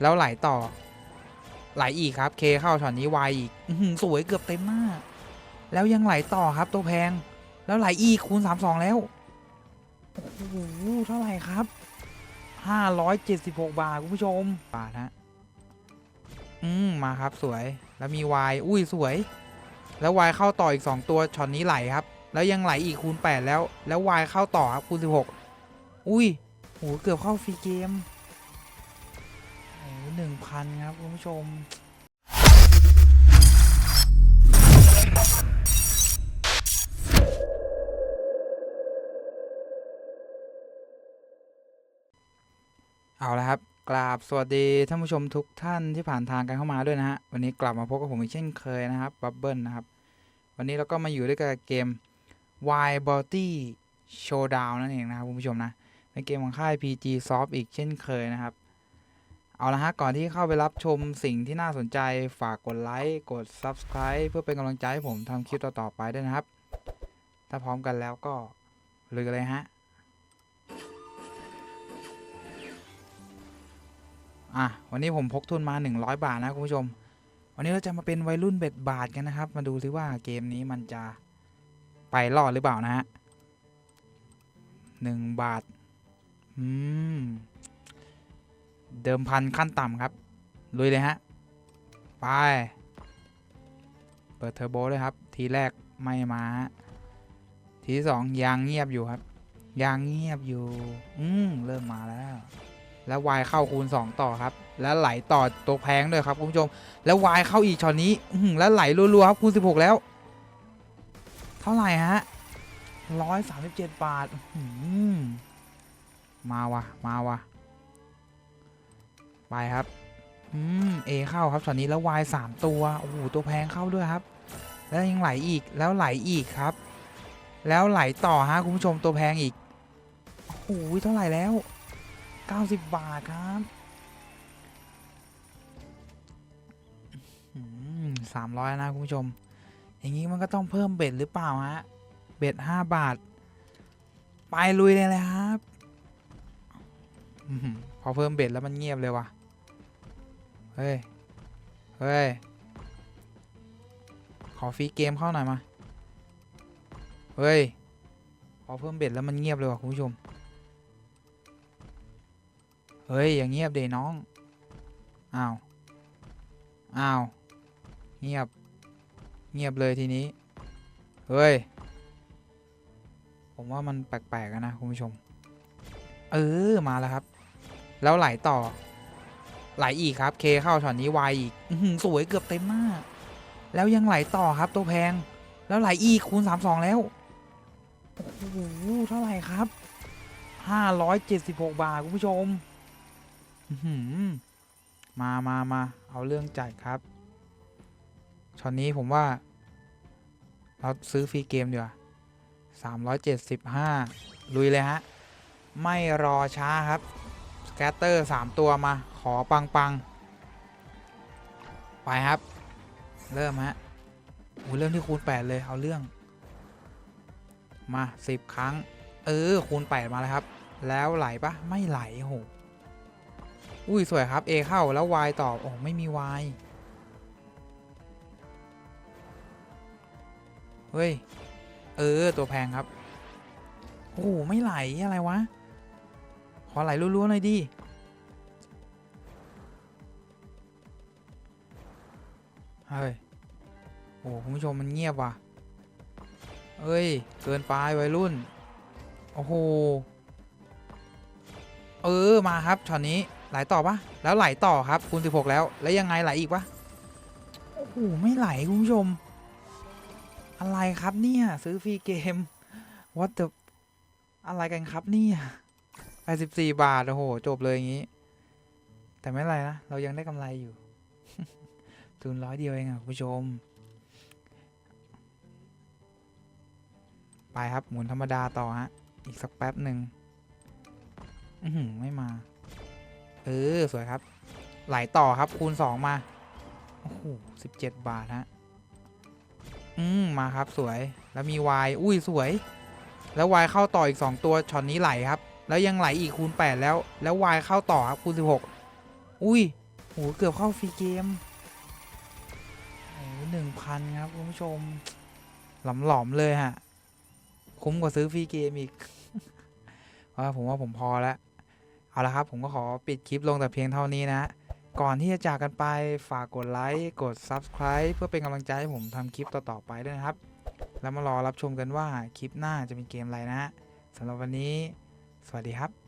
แล้วไหลต่อ ไหลอีกครับ เคเข้าช็อตนี้วายอีกสวยเกือบเต็มมากแล้วยังไหลต่อครับตัวแพง แล้วไหลอีกคูณ32แล้วโอ้โหเท่าไหร่ครับ576บาทคุณผู้ชมบาทฮะอืมมาครับสวยแล้วมีวายอุ้ยสวย แล้ววายเข้าต่ออีก2ตัวช็อตนี้ไหลครับ แล้วยังไหลอีกคูณ8แล้ว แล้ววายเข้าต่อครับคูณ16อุ้ยโหเกือบเข้าฟรีเกม โอ้หนึ่งพันครับ คุณผู้ชม เอาละครับกราบสวัสดีท่านผู้ชมทุกท่านที่ผ่านทางกันเข้ามาด้วยนะฮะ วันนี้กลับมาพบกับผมอีกเช่นเคยนะครับบับเบิลนะครับ วันนี้เราก็มาอยู่ด้วยกับเกม Wild b o t y Showdown นั่นเองนะครับคุณผู้ชมนะเป็นเกมของค่าย PG Soft อีกเช่นเคยนะครับ เอาละฮะ ก่อนที่เข้าไปรับชมสิ่งที่น่าสนใจฝากกดไลค์ กด Subscribe เพื่อเป็นกำลังใจให้ผมทำคลิปต่อๆไปด้วยนะครับ ถ้าพร้อมกันแล้วก็ลุยกันเลยฮะ อะ วันนี้ผมพกทุนมา 100 บาทนะคุณผู้ชม วันนี้เราจะมาเป็นวัยรุ่นเบ็ดบาทกันนะครับ มาดูซิว่าเกมนี้มันจะไปรอดหรือเปล่านะฮะหนึ่งบาท อืม เดิมพันขั้นต่ำครับ ลุยเลยฮะ ไป เปิดเทอร์โบเลยครับ ทีแรกไม่มา ทีที่สองยางเงียบอยู่ครับ ยางเงียบอยู่ อืมเริ่มมาแล้ว แล้ววายเข้าคูณ 2 ต่อครับ แล้วไหลต่อตัวแพงด้วยครับคุณผู้ชม แล้ววายเข้าอีกช็อตนี้ อืแล้วไหลรัวๆครับคูณ 16 แล้ว เท่าไหร่ฮะ137บาทอื้อหือมาวะมาวะ ไปครับ อืมเอเข้าครับช็อตนี้แล้ววาย3ตัว โอ้โห ตัวแพงเข้าด้วยครับ แล้วยังไหลอีก แล้วไหลอีกครับ แล้วไหลต่อฮะคุณผู้ชมตัวแพงอีก โอ้โห เท่าไหร่แล้ว 90 บาทครับสามร้อยนะคุณผู้ชม อย่างนี้มันก็ต้องเพิ่มเบ็ดหรือเปล่าฮะ เบ็ดห้าบาท ไปลุยเลยเลยครับ พอเพิ่มเบ็ดแล้วมันเงียบเลยว่ะ เฮ้ย เฮ้ย ขอฟรีเกมเข้าหน่อยมา เฮ้ย พอเพิ่มเบ็ดแล้วมันเงียบเลยว่ะคุณผู้ชม เฮ้ย อย่างเงียบเดน้อง อ้าว อ้าว เงียบ เงียบเลยทีนี้ เฮ้ย ผมว่ามันแปลกๆอะนะคุณผู้ชม เออ มาแล้วครับ แล้วไหลต่อ ไหลอีกครับเคเข้าช็อตนี้วายอีกสวยเกือบเต็มมากแล้วยังไหลต่อครับตัวแพง แล้วไหลอีกคูณ32แล้วโอ้โหเท่าไหร่ครับ576บาทคุณผู้ชมมามามาเอาเรื่องจัดครับช็อตนี้ผมว่า เราซื้อฟรีเกมดีกว่า375ลุยเลยฮะ ไม่รอช้าครับ แกตเตอร์ 3 ตัวมาขอปังปังไปครับ เริ่มฮะโอ้เริ่มที่คูณ 8 เลยเอาเรื่อง มา 10 ครั้ง เออ คูณ 8 มาแล้วครับ แล้วไหลปะไม่ไหลโหอุ้ย สวยครับ A เข้าแล้ว Y ตอบโอ้ไม่มี Y เฮ้ย เออ ตัวแพงครับ โอ้ไม่ไหลอะไรวะ อไหลรัวๆหน่อยดิเฮ้ยโอ้คุณผู้ชมมันเงียบว่ะเอ้ย เกินไปวัยรุ่น โอ้โห เออ มาครับช็อตนี้ ไหลต่อปะแล้วไหลต่อครับคูณ16 แล้ว แล้วยังไงไหลอีกปะโอ้โห ไม่ไหลคุณผู้ชม อะไรครับเนี่ย ซื้อฟรีเกม what the อะไรกันครับเนี่ย 84บสี่บาท โอ้โห จบเลยอย่างนี้ แต่ไม่ไรนะ เรายังได้กำไรอยู่ ทุนร้อยเดียวเองอะคุณผู้ชม ไปครับ หมุนธรรมดาต่อฮะ อีกสักแป๊บหนึ่งอือหือไม่มา เออ สวยครับ ไหลต่อครับคูณ2มา โอ้โหสิบเจ็ดบาทฮะ อืม มาครับสวย แล้วมีวาย อุ้ยสวย แล้ววายเข้าต่ออีก2ตัว ช็อตนี้ไหลครับ แล้วยังไหลอีกคูณ 8 แล้ว แล้ววายเข้าต่อครับคูณ 16 อุ้ยโหเกือบเข้าฟรีเกมโอ้หนึ่งพันครับคุณผู้ชมหลอมหลอมๆเลยฮะ คุ้มกว่าซื้อฟรีเกมอีกว่าผมว่าผมพอแล้ว เอาละครับ ผมก็ขอปิดคลิปลงแต่เพียงเท่านี้นะ ก่อนที่จะจากกันไปฝากกดไลค์ กด Subscribe เพื่อเป็นกำลังใจให้ผมทำคลิปต่อๆไปด้วยนะครับ แล้วมารอรับชมกันว่าคลิปหน้าจะเป็นเกมอะไรนะสำหรับวันนี้ สวัสดีครับ